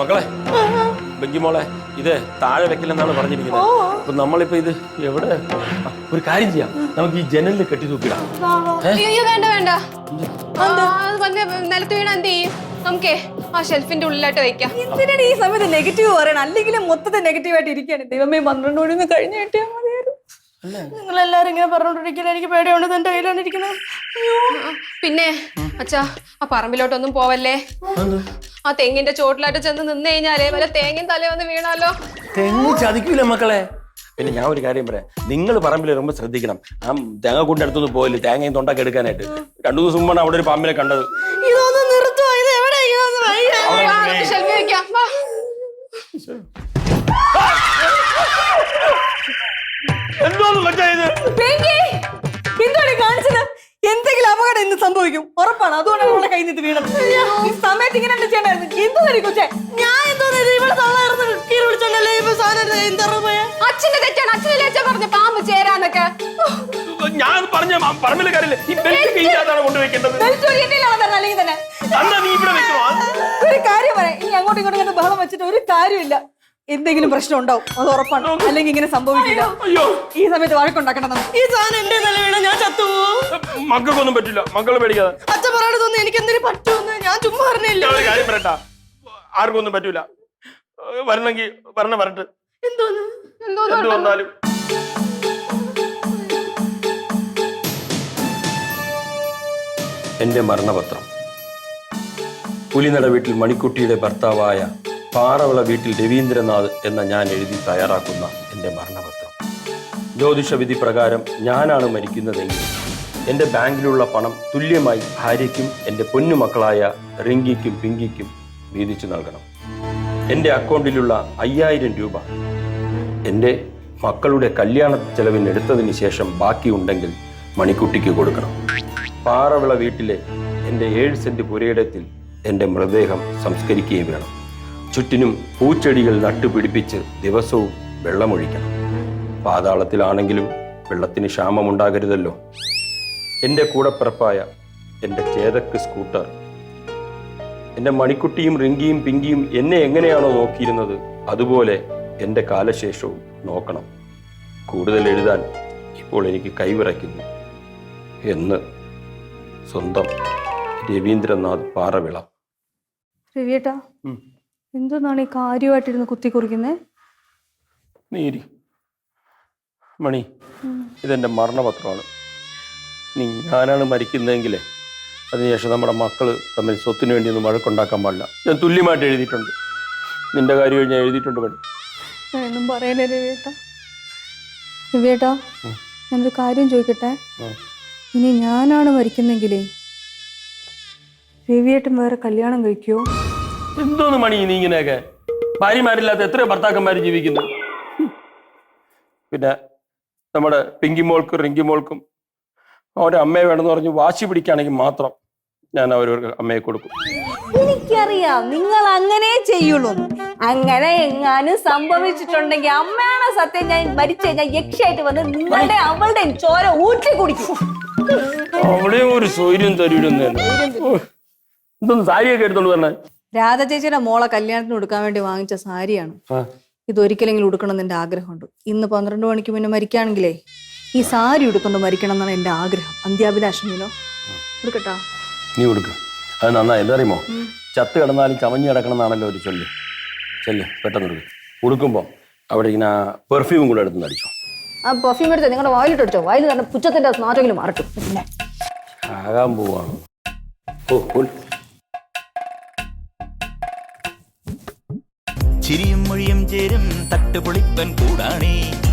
മക്കളെ ബെഞ്ചി മോളെ ഇത് താഴെ വെക്കില്ലെന്നാണ് പറഞ്ഞിരിക്കുന്നത്. അപ്പൊ നമ്മളിപ്പോ ഇത് എവിടെ? ആ, ഒരു കാര്യം ചെയ്യാം. നമുക്ക് ഈ ജനലിൽ കെട്ടി തൂക്കിടാം. അയ്യോ വേണ്ട വേണ്ട. ആ, അത് വന്ന് നിലത്ത് വീണ എന്ത് ചെയ്യും? നമുക്കേ ആ ഷെൽഫിന്റെ ഉള്ളിലായിട്ട് വെക്കാം. എന്തിനാണ് ഈ സമയത്ത് നെഗറ്റീവ് പറയണം? അല്ലെങ്കിൽ മൊത്തത്തിൽ നെഗറ്റീവ് ആയിട്ട് ഇരിക്കുകയാണ്. ദൈവമേ പന്ത്രണ്ട് മണി ഒന്ന് കഴിഞ്ഞ് കിട്ടിയാൽ മതിയായിരുന്നു. നിങ്ങൾ എല്ലാരും ഇങ്ങനെ പറഞ്ഞോണ്ടിരിക്കില്ല എനിക്ക് പേടിയുണ്ട് എന്റെ കയ്യിലാണ് ഇരിക്കുന്നത്. അയ്യോ. പിന്നെ അച്ഛാ ആ പറമ്പിലോട്ടൊന്നും പോവല്ലേ? ആ തെങ്ങിന്റെ ചോട്ടിലായിട്ട് ചെന്ന് നിന്ന് കഴിഞ്ഞാലേ വല്ല തേങ്ങയും തലേ വന്ന് വീണാലോ? തെങ്ങ് ചതിക്കൂല മക്കളെ. പിന്നെ ഞാൻ ഒരു കാര്യം പറയാം. നിങ്ങൾ പറമ്പിൽ വരുമ്പോ ശ്രദ്ധിക്കണം. ആ തേങ്ങ കൂട്ടിന്റെ അടുത്തൊന്നും പോയില്ല. തേങ്ങയും തൊണ്ടൊക്കെ എടുക്കാനായിട്ട്. രണ്ടു ദിവസം മുമ്പാണ് അവിടെ ഒരു പാമ്പിനെ കണ്ടത്. അപകടം ഇന്ന് സംഭവിക്കും? ഉറപ്പാണ്. അതുകൊണ്ടാണ് നമ്മളെ കൈ നിന്ന് വീണത്. ഈ സമയത്ത് ഇങ്ങനെ എന്താ ചെയ്യണ്ടായിരുന്നു കൊച്ചെ? ഞാൻ എന്തോന്നു ഇവിടെ തള്ളായിരുന്നു കീറി പിടിച്ചോണ്ടല്ലേ ഇപ്പൊ സാധനം എന്താ പോയ? അച്ഛന്റെ തെറ്റാണ്. അച്ഛനെ അച്ഛൻ പറഞ്ഞു പാമ്പ് ചേരാന്നൊക്കെ. ഞാൻ പറഞ്ഞ പറമ്പിലെ കാര്യമില്ല ഈ ബെൽറ്റ് കീഴിലാണ് കൊണ്ടുവയ്ക്കേണ്ടത്. അല്ലെങ്കിൽ തന്നെ. അന്നാ നീ ഇവിടെ വെക്കണോ ഒരു കാര്യം പറയാം. ഇനി അങ്ങോട്ടും ഇങ്ങോട്ടും ഇങ്ങനെ ബഹളം വെച്ചിട്ട് ഒരു കാര്യമില്ല. എന്തെങ്കിലും പ്രശ്നം ഉണ്ടാവും. അത് ഉറപ്പാണ്. അല്ലെങ്കിൽ ഇങ്ങനെ സംഭവിക്കില്ല. അയ്യോ. ഈ സമയത്ത് വഴക്കുണ്ടാക്കണം നമുക്ക്. ഈ സാധനം എന്റെ മക്കൾക്കൊന്നും പറ്റില്ല. മക്കളെ പേടിക്കാതെ. അച്ഛൻ പറയണത് ഒന്നും എനിക്ക് എന്തിനു പറ്റുമെന്ന് ഞാൻ ചുമ്മാ പറഞ്ഞില്ല? ഒരു കാര്യം പറയട്ടാ. ആർക്കും ഒന്നും പറ്റൂല വരണമെങ്കിൽ വരണ വരട്ടെ. എന്തോന്ന്? എന്തോ എന്ത് വന്നാലും. എന്റെ മരണപത്രം. പുലിനട വീട്ടിൽ മണിക്കുട്ടിയുടെ ഭർത്താവായ പാറവിള വീട്ടിൽ രവീന്ദ്രനാഥ് എന്ന ഞാൻ എഴുതി തയ്യാറാക്കുന്ന എന്റെ മരണപത്രം. ജ്യോതിഷ വിധി പ്രകാരം ഞാനാണ് മരിക്കുന്നതെങ്കിൽ എന്റെ ബാങ്കിലുള്ള പണം തുല്യമായി ഭാര്യയ്ക്കും എന്റെ പൊന്നുമക്കളായ റിങ്കിക്കും പിങ്കിക്കും വീതിച്ചു നൽകണം. എന്റെ അക്കൗണ്ടിലുള്ള അയ്യായിരം രൂപ എന്റെ മക്കളുടെ കല്യാണ ചെലവിന് എടുത്തതിന് ശേഷം ബാക്കിയുണ്ടെങ്കിൽ മണിക്കുട്ടിക്ക് കൊടുക്കണം. പാറവിള വീട്ടിലെ എന്റെ ഏഴ് സെന്റ് പുരയിടത്തിൽ എന്റെ മൃതദേഹം സംസ്കരിക്കുകയും വേണം. ചുറ്റിനും പൂച്ചെടികൾ നട്ടുപിടിപ്പിച്ച് ദിവസവും വെള്ളമൊഴിക്കണം. പാതാളത്തിലാണെങ്കിലും വെള്ളത്തിന് ക്ഷാമമുണ്ടാകരുതല്ലോ. എന്റെ കൂടപ്പിറപ്പായ എന്റെ ചേതക്ക് സ്കൂട്ടർ. എന്റെ മണിക്കുട്ടിയും റിങ്കിയും പിങ്കിയും എന്നെ എങ്ങനെയാണോ നോക്കിയിരുന്നത് അതുപോലെ എന്റെ കാലശേഷവും നോക്കണം. കൂടുതൽ എഴുതാൻ ഇപ്പോൾ എനിക്ക് കൈവിറയ്ക്കുന്നു. എന്ന് സ്വന്തം രവീന്ദ്രനാഥ് പാറവിള. രവിയേട്ടാ എന്തോന്നാണ് ഈ കാര്യമായിട്ടിരുന്ന് കുത്തി കുറിക്കുന്നത് നീരി മണി ഇതെന്റെ മരണപത്രമാണ്. ഞാനാണ് മരിക്കുന്നതെങ്കിൽ അതിനുശേഷം നമ്മുടെ മക്കൾ തമ്മിൽ സ്വത്തിന് വേണ്ടി ഒന്നും വഴക്കുണ്ടാക്കാൻ പാടില്ല. ഞാൻ തുല്യമായിട്ട് എഴുതിയിട്ടുണ്ട്. നിന്റെ കാര്യം ഞാൻ എഴുതിയിട്ടുണ്ട് പണി ഞാനൊന്നും പറയലേ രവിയേട്ടാ? രവിയേട്ടാ ഞാനൊരു കാര്യം ചോദിക്കട്ടെ? ഇനി ഞാനാണ് മരിക്കുന്നെങ്കിലേ രവിയേട്ടൻ വേറെ കല്യാണം കഴിക്കുമോ എന്തോന്ന് മണി നീ ഇങ്ങനെയൊക്കെ? ഭാര്യമാരില്ലാത്ത എത്രയോ ഭർത്താക്കന്മാർ ജീവിക്കുന്നു. പിന്നെ നമ്മുടെ പിങ്കി മോൾക്കും റിങ്കി മോൾക്കും അവരെ അമ്മയെ വേണമെന്ന് പറഞ്ഞ് വാശി പിടിക്കുകയാണെങ്കിൽ മാത്രം ഞാൻ അവരവർക്ക് അമ്മയെ കൊടുക്കും. എനിക്കറിയാം നിങ്ങൾ അങ്ങനെ ചെയ്യുള്ളൂ. അങ്ങനെ എങ്ങാനും സംഭവിച്ചിട്ടുണ്ടെങ്കിൽ അമ്മയാണ് സത്യം ഞാൻ മരിച്ചു കഴിഞ്ഞാൽ യക്ഷയായിട്ട് വന്ന് നിങ്ങളുടെ അവളുടെ ചോര ഊറ്റി കുടിക്കും. അവിടെ ഒരു സൗര്യം ഇതൊന്ന് സാരിയൊക്കെ എടുത്തോണ്ട് പറഞ്ഞേ രാധ ചേച്ചിയുടെ മോളെ കല്യാണത്തിന് കൊടുക്കാൻ വേണ്ടി വാങ്ങിച്ച സാരിയാണ്. ഇതൊരിക്കലെങ്കിലും ഉടുക്കണം എന്ന് എന്റെ ആഗ്രഹമുണ്ട്. ഇന്ന് പന്ത്രണ്ട് മണിക്ക് മുന്നേ മരിക്കുകയാണെങ്കിലേ ഈ സാരി ഉടുക്കൊണ്ട് മരിക്കണം എന്നാണ് എന്റെ ആഗ്രഹം. അന്ത്യാഭിലാഷമില്ലോ ഉടുക്കട്ടാ നീ ഉടുക്ക അത് നന്നായി. എന്തറിയുമോ ചത്ത് കിടന്നാലും ചമഞ്ഞ് കിടക്കണം എന്നാണല്ലോ ഒരു ചൊല്ല്. ചെല്ല് പെട്ടെന്ന് ഉടുക്കുമ്പോ ഉടുക്കുമ്പോൾ അവിടെ ഇങ്ങനെ പെർഫ്യൂം കൂടെ എടുത്ത് അടിച്ചോ ആ പെർഫ്യൂം എടുത്ത് നിങ്ങളുടെ വായിലിട്ട് അടിച്ചോ. വായിൽ തന്നെ പുച്ചത്തിന്റെ നാറ്റെങ്കിലും മാറട്ടും പിന്നെ. ആകാൻ പോവാണ്. ഓ. ചിരിയും മൊഴിയും ചേരും തട്ടുപൊളിപ്പൻ കൂടാണേ.